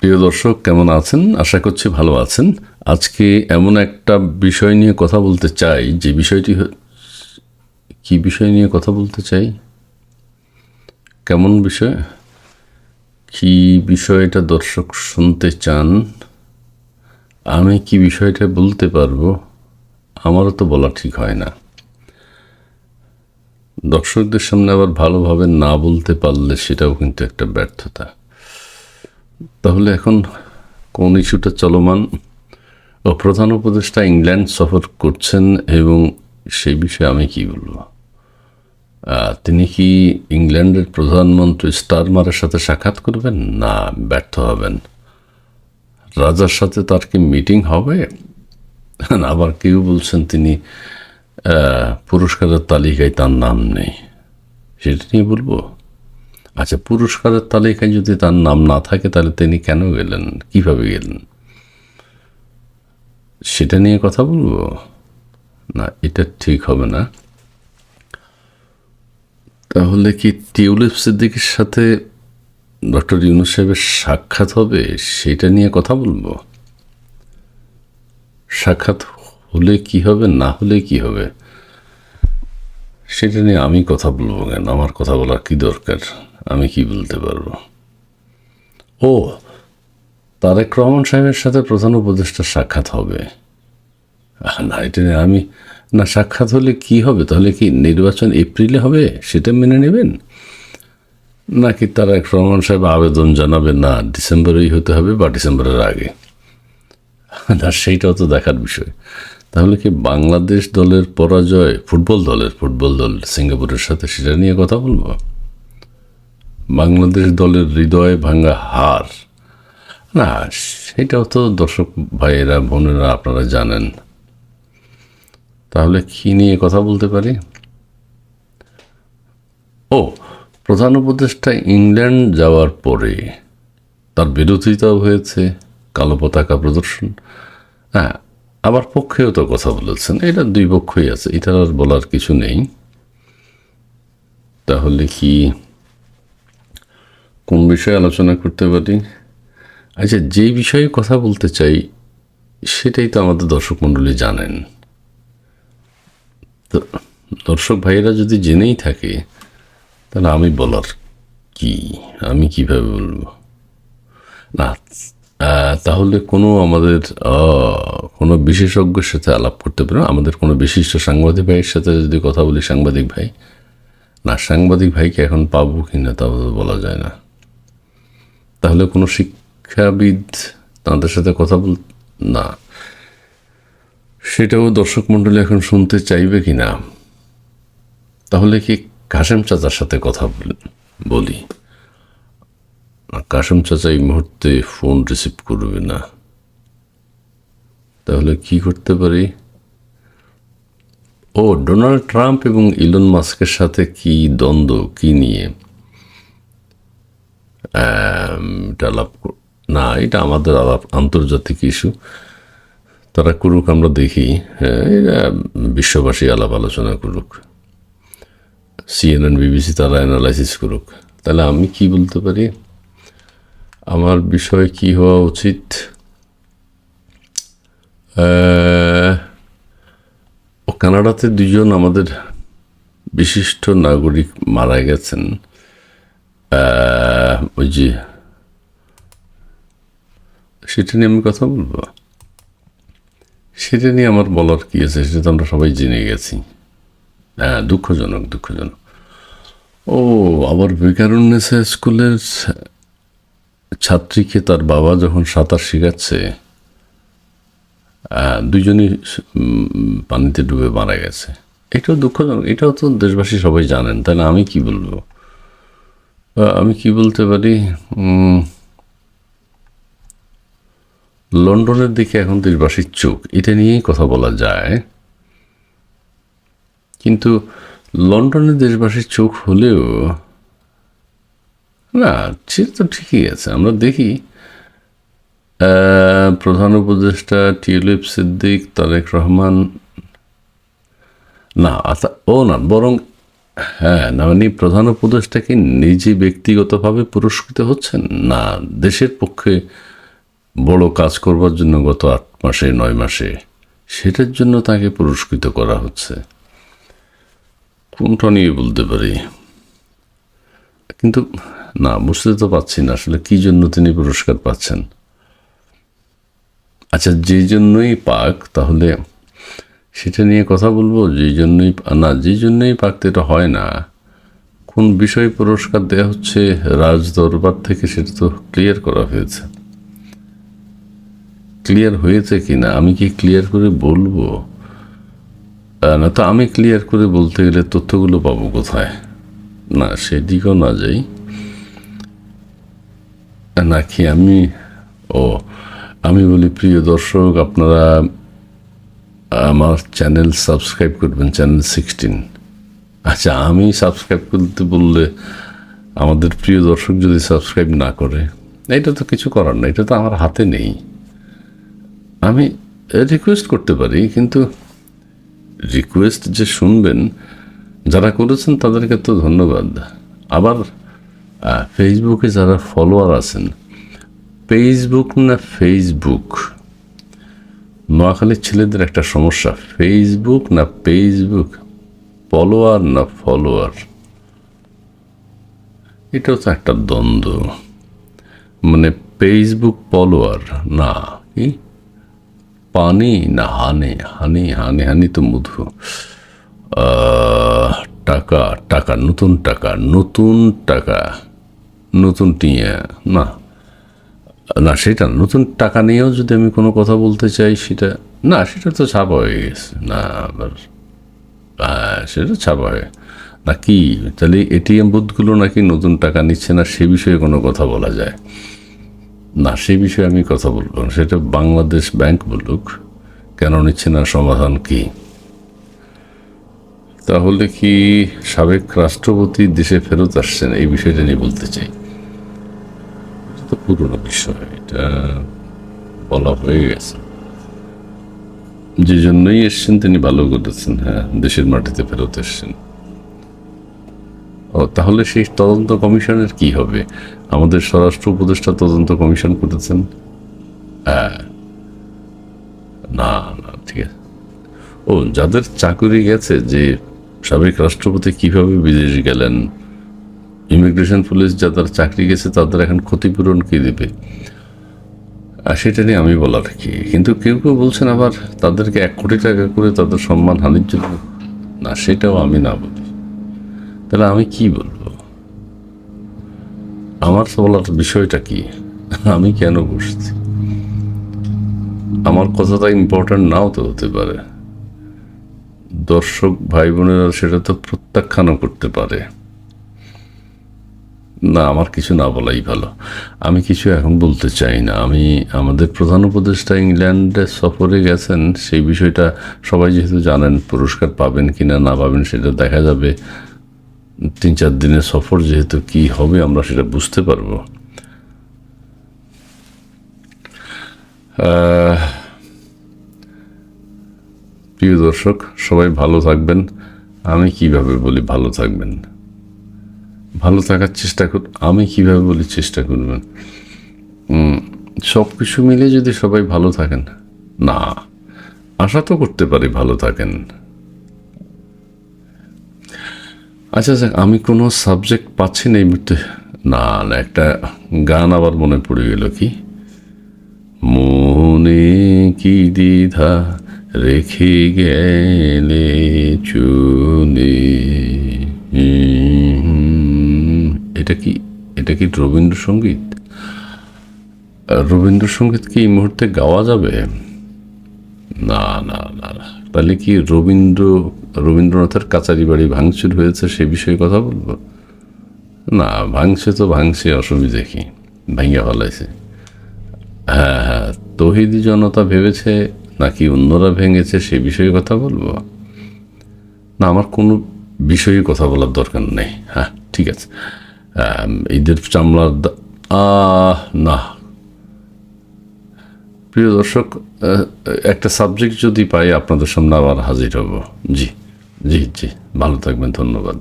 প্রিয় দর্শক, কেমন আছেন? আশা করছি ভালো আছেন। আজকে এমন একটা বিষয় নিয়ে কথা বলতে চাই, যে বিষয়টি কি বিষয় নিয়ে কথা বলতে চাই? কেমন বিষয়? কি বিষয়টা দর্শক শুনতে চান? আমি কি বিষয়টা বলতে পারব? আমারও তো বলা ঠিক হয় না। দর্শকদের সামনে আবার ভালোভাবে না বলতে পারলে সেটাও কিন্তু একটা ব্যর্থতা। তাহলে এখন কোন ইস্যুটা চলমান? প্রধান উপদেষ্টা ইংল্যান্ড সফর করছেন এবং সেই বিষয়ে আমি কি বলব? তিনি কি ইংল্যান্ডের প্রধানমন্ত্রী স্টারমারের সাথে সাক্ষাৎ করবেন? না, ব্যর্থ হবেন। রাজার সাথে তার কি মিটিং হবে? আবার কেউ বলছেন তিনি পুরস্কারের তালিকায় তার নাম নেই। সেটা নিয়ে বলব? আচ্ছা পুরস্কারের তালিকায় যদি তার নাম না থাকে, তাহলে তিনি কেন গেলেন? কীভাবে গেলেন? সেটা নিয়ে কথা বলব? না, এটা ঠিক হবে না। তাহলে কি টিউলিপ সিদ্দিকের সাথে ডক্টর ইউনুস সাহেবের সাক্ষাৎ হবে? সেটা নিয়ে কথা বলব। সাক্ষাৎ হলে কি হবে, না হলে কি হবে? সেটা নিয়ে আমি কথা বলব কেন? আমার কথা বলার কি দরকার? আমি কি বলতে পারব? ও, তারেক রহমান সাহেবের সাথে প্রধান উপদেষ্টার সাক্ষাৎ হবে। না, এটা আমি না, সাক্ষাৎ হলে কি হবে? তাহলে কি নির্বাচন এপ্রিলে হবে? সেটা মেনে নেবেন? নাকি তারেক রহমান সাহেব আবেদন জানাবে? না, ডিসেম্বরেই হতে হবে বা ডিসেম্বরের আগে। না, সেইটাও তো দেখার বিষয়। তাহলে কি বাংলাদেশ দলের পরাজয়, ফুটবল দলের ফুটবল দল সিঙ্গাপুরের সাথে সেটা নিয়ে কথা বলব? বাংলাদেশ দলের হৃদয় ভাঙ্গা হার। না, সেটাও তো দর্শক ভাইয়েরা, বোনেরা, আপনারা জানেন। তাহলে কি নিয়ে কথা বলতে পারি? ও, প্রধান উপদেষ্টা ইংল্যান্ড যাওয়ার পরে তার বিরোধিতাও হয়েছে, কালো পতাকা প্রদর্শন। হ্যাঁ আবার পক্ষেও তো কথা বলেছেন, এটা দুই পক্ষই আছে এটা আর বলার কিছু নেই। তাহলে কি কোন বিষয়ে আলোচনা করতে পারি? আচ্ছা যে বিষয়ে কথা বলতে চাই, সেটাই তো আমাদের দর্শক মণ্ডলী জানেন। তো দর্শক ভাইয়েরা যদি জেনেই থাকে, তাহলে আমি বলার কি? আমি কীভাবে বলব? না তাহলে কোনো আমাদের কোনো বিশেষজ্ঞের সাথে আলাপ করতে পারেন। আমাদের কোনো বিশিষ্ট সাংবাদিক ভাইয়ের সাথে যদি কথা বলি, সাংবাদিক ভাই। না, সাংবাদিক ভাইকে এখন পাবো কি না তো বলা যায় না। তাহলে কোনো শিক্ষাবিদ তাদের সাথে কথা বল, না। সেটাও দর্শক মণ্ডলী এখন শুনতে চাইবে কি না? তাহলে কি কাশেম চাচার সাথে কথা বল- কাশেম চাচা এই মুহূর্তে ফোন রিসিভ করবে না। তাহলে কি করতে পারি? ও, ডোনাল্ড ট্রাম্প এবং ইলন মাস্কের সাথে কি দ্বন্দ্ব, কি নিয়ে? আম, এটা আলাপ না এটা আমাদের আন্তর্জাতিক ইস্যু তারা করুক আমরা দেখি। হ্যাঁ বিশ্ববাসী আলাপ আলোচনা করুক। সিএনএন বিবিসি তারা অ্যানালাইসিস করুক। তাহলে আমি কি বলতে পারি? আমার বিষয় কি হওয়া উচিত? কানাডাতে দুজন আমাদের বিশিষ্ট নাগরিক মারা গেছেন। ওই যে সেটা নিয়ে আমি কথা বলব? সেটা নিয়ে আমার বলার কি আছে? সেটা তো আমরা সবাই জেনে গেছি। হ্যাঁ দুঃখজনক দুঃখজনক। ও, আবার বিকারুন্নেসা স্কুলের ছাত্রীকে তার বাবা যখন সাঁতার শেখাচ্ছে দুজনই পানিতে ডুবে মারা গেছে। এটাও দুঃখজনক। এটাও তো দেশবাসী সবাই জানেন। তাহলে আমি কি বলব? আমি কি বলতে পারি? লন্ডনের দিকে এখন দেশবাসীর চোখ, এটা নিয়েই কথা বলা যায়। কিন্তু লন্ডনের দেশবাসীর চোখ হলেও, না, সে তো ঠিকই আছে। আমরা দেখি প্রধান উপদেষ্টা টিউলিপ সিদ্দিক, তারেক রহমান, না আচ্ছা ও না, বরং হ্যাঁ না মানে প্রধান উপদেষ্টা কি নিজে ব্যক্তিগতভাবে পুরস্কৃত হচ্ছেন? না, দেশের পক্ষে বড় কাজ করবার জন্য গত আট মাসে, নয় মাসে সেটার জন্য তাকে পুরস্কৃত করা হচ্ছে। কোনটা নিয়ে বলতে পারি? কিন্তু, না, বুঝতে তো পারছি না আসলে কি জন্য তিনি পুরস্কার পাচ্ছেন। আচ্ছা যে জন্যই পাক, তাহলে সেটা নিয়ে কথা বলব যে জন্যই না যে জন্যই পাক তো এটা হয় না। কোন বিষয় পুরস্কার দেওয়া হচ্ছে রাজ দরবার থেকে সেটা তো ক্লিয়ার করা হয়েছে। ক্লিয়ার হয়েছে কি না আমি কি ক্লিয়ার করে বলব? না, তো আমি ক্লিয়ার করে বলতে গেলে তথ্যগুলো পাবো কোথায়? না, সেদিকেও না যাই। নাকি আমি, ও, আমি বলি প্রিয় দর্শক, আপনারা আমার চ্যানেল সাবস্ক্রাইব করবেন চ্যানেল সিক্সটিন আচ্ছা আমি সাবস্ক্রাইব করতে বললে আমাদের প্রিয় দর্শক যদি সাবস্ক্রাইব না করে, এটা তো কিছু করার না এটা তো আমার হাতে নেই। আমি রিকোয়েস্ট করতে পারি, কিন্তু রিকোয়েস্ট যে শুনবেন, যারা করেছেন তাদেরকে তো ধন্যবাদ। আবার ফেসবুকে যারা ফলোয়ার আছেন ফেসবুক না ফেসবুক নোয়াখালীর ছেলেদের একটা সমস্যা। ফেসবুক না ফেসবুক ফলোয়ার না ফলোয়ার এটাও তো একটা দ্বন্দ্ব। মানে ফেসবুক ফলোয়ার না, কি? পানি না হানি? হানি হানি হানি তো মধু। টাকা টাকা, নতুন টাকা নতুন টাকা, নতুন টিয়া, না। না, সেটা নতুন টাকা নিয়েও যদি আমি কোনো কথা বলতে চাই, সেটা না, সেটা তো ছাপা হয়ে গেছে। না, আবার সেটা ছাপা হয়ে, না কি, তাহলে এটিএম বুথগুলো নাকি নতুন টাকা নিচ্ছে না, সে বিষয়ে কোনো কথা বলা যায়? না, সে বিষয়ে আমি কথা বলব না। সেটা বাংলাদেশ ব্যাংক বলুক, কেন নিচ্ছে না, সমাধান কি? তাহলে কি সাবেক রাষ্ট্রপতি দেশে ফেরত আসছেন? এই বিষয়টা নিয়ে বলতে চাই। পুরনো বিষয়, এটা বলা হয়ে গেছে। যে জন্যই এসছেন তিনি ভালো করেছেন হ্যাঁ দেশের মাটিতে ফেরত এসছেন। ও, তাহলে সেই তদন্ত কমিশনের কি হবে? আমাদের স্বরাষ্ট্র উপদেষ্টা তদন্ত কমিশন করেছেন হ্যাঁ। না না, ঠিক আছে। ও, যাদের চাকুরি গেছে যে সাবেক রাষ্ট্রপতি কীভাবে বিদেশ গেলেন ইমিগ্রেশন পুলিশ যাদের চাকরি গেছে তাদের এখন ক্ষতিপূরণ কি দেবে? আর সেটা নিয়ে আমি বলার কি কিন্তু কেউ কেউ বলছেন আবার তাদেরকে এক কোটি টাকা করে তাদের সম্মান হানির জন্য। না, সেটাও আমি না বলি। তাহলে আমি কি বলব? আমার বলার বিষয়টা কি? আমি কেন বসছি? আমার কথাটা ইম্পর্ট্যান্ট নাও তো হতে পারে। দর্শক ভাই বোনেরা সেটা তো প্রত্যাখ্যানও করতে পারে। না, আমার কিছু না বলাই ভালো। আমি কিছু এখন বলতে চাই না। আমি, আমাদের প্রধান উপদেষ্টা ইংল্যান্ডে সফরে গেছেন, সেই বিষয়টা সবাই যেহেতু জানেন, পুরস্কার পাবেন কি না না পাবেন সেটা দেখা যাবে। তিন চার দিনের সফর যেহেতু কি হবে আমরা সেটা বুঝতে পারব। প্রিয় দর্শক, সবাই ভালো থাকবেন। আমি কীভাবে বলি ভালো থাকবেন? ভালো থাকার চেষ্টা কর, আমি কীভাবে বলি চেষ্টা করবেন? সব কিছু মিলে যদি সবাই ভালো থাকেন, না, আশা তো করতে পারি ভালো থাকেন। আচ্ছা আচ্ছা আমি কোনো সাবজেক্ট পাচ্ছি না এই মুহূর্তে। না না, একটা গান আবার মনে পড়ে গেল কি? মনে কি দ্বিধা রেখে গেলে চুনে এটা কি এটা কি রবীন্দ্রসঙ্গীত? রবীন্দ্রসঙ্গীত কি এই মুহূর্তে গাওয়া যাবে? না না না না। তাহলে কি রবীন্দ্র, রবীন্দ্রনাথের কাচারি বাড়ি ভাঙচুর হয়েছে সে বিষয়ে কথা বলব? না, ভাঙছে তো ভাঙছে, অসুবিধে কি? ভাঙ্গা ফেলাইছে। হ্যাঁ হ্যাঁ তহিদি জনতা ভেবেছে নাকি অন্যরা ভেঙেছে সে বিষয়ে কথা বলব? না, আমার কোনো বিষয়ে কথা বলার দরকার নেই। হ্যাঁ ঠিক আছে। ঈদের চামড়ার না প্রিয় দর্শক একটা সাবজেক্ট যদি পাই, আপনাদের সামনে আবার হাজির হব। জি জি জি। ভালো থাকবেন, ধন্যবাদ।